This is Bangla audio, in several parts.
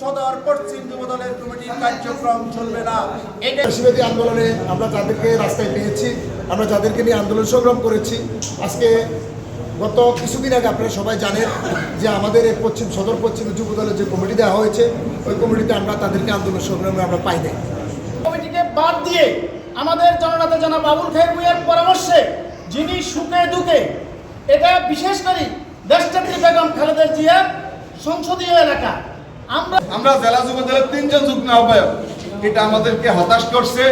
সদর পশ্চিম যুব দলের কমিটির কার্যক্রম চলবে না। এটা আন্দোলনে আমরা যাদেরকে রাস্তায় পেয়েছি আমরা যাদেরকে নিয়ে আন্দোলন সংগ্রাম করেছি আজকে গত কিছুদিন আগে আপনারা সবাই জানেন যে আমাদের এই পশ্চিম সদর পশ্চিম যুব দলের যে কমিটি দেওয়া হয়েছে ওই কমিটিতে আমরা তাদেরকে আন্দোলন সংগ্রামে আমরা পাই নাই। কমিটিকে বাদ দিয়ে আমাদের জননেতা জনাব আবুল খায়ের ভূঁইয়ার পরামর্শে যিনি সুখে দুঃখে এটা বিশেষ করে দেশনেত্রী বেগম খালেদা জিয়া সংসদীয় এলাকা। আমরা আমরা জেলা যুব দলের তিনজন যুগ্ম আহ্বায়ক। এটা আমাদেরকে হতাশ করছে।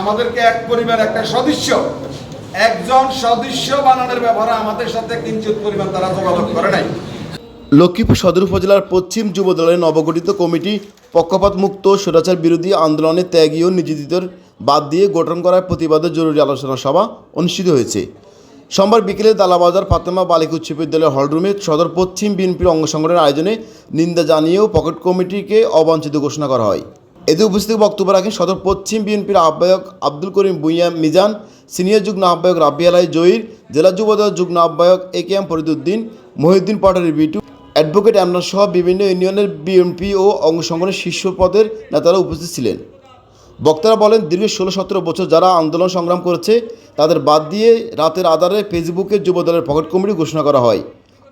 আমাদেরকে এক পরিবার একটা সদস্য। একজন সদস্য বানানোর ব্যাপারে আমাদের সাথে কিঞ্চিত পরিমাণ তারা যোগাযোগ করে নাই। লক্ষ্মীপুর সদর উপজেলার পশ্চিম যুব দলের নবগঠিত কমিটি পক্ষপাত মুক্ত স্বৈরাচার বিরোধী আন্দোলনে ত্যাগী ও নির্যাতিতর বাদ দিয়ে গঠন করার প্রতিবাদে জরুরি আলোচনা সভা অনুষ্ঠিত হয়েছে। সোমবার বিকেলে দালাবাজার ফাতেমা বালিকা উচ্চ বিদ্যালয়ের হলরুমে সদর পশ্চিম বিএনপির অঙ্গ সংগঠনের আয়োজনে নিন্দা জানিয়েও পকেট কমিটিকে অবাঞ্ছিত ঘোষণা করা হয়। এতে উপস্থিত বক্তব্য রাখেন সদর পশ্চিম বিএনপির আহ্বায়ক আব্দুল করিম বুইয়া মিজান, সিনিয়র যুগ্ম আহ্বায়ক রাব্বি আলাই জহির, জেলা যুবদল যুগ্ম আহ্বায়ক A K M Fariduddin, Mohiuddin Patari Bitu advocate এমনার সহ বিভিন্ন ইউনিয়নের বিএনপি ও অঙ্গ সংগঠনের শীর্ষ পদের নেতারা উপস্থিত ছিলেন। বক্তারা বলেন, দীর্ঘ ষোলো সতেরো বছর যারা আন্দোলন সংগ্রাম করেছে, তাদের বাদ দিয়ে রাতের আধারে ফেসবুকে যুবদলের পকেট কমিটি ঘোষণা করা হয়।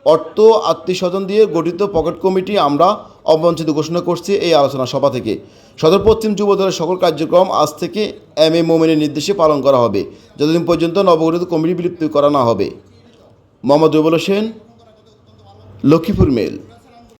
অর্থ আত্মীয় স্বজন দিয়ে গঠিত পকেট কমিটি আমরা অবঞ্চিত ঘোষণা করছি এই আলোচনা সভা থেকে। সদর পশ্চিম যুবদলের সকল কার্যক্রম আজ থেকে এম এ মোমেনের নির্দেশে পালন করা হবে। যতদিন পর্যন্ত নবগঠিত কমিটি বিলুপ্ত করা না হবে। মোহাম্মদ রুবুল হোসেন, লক্ষ্মীপুর মেল।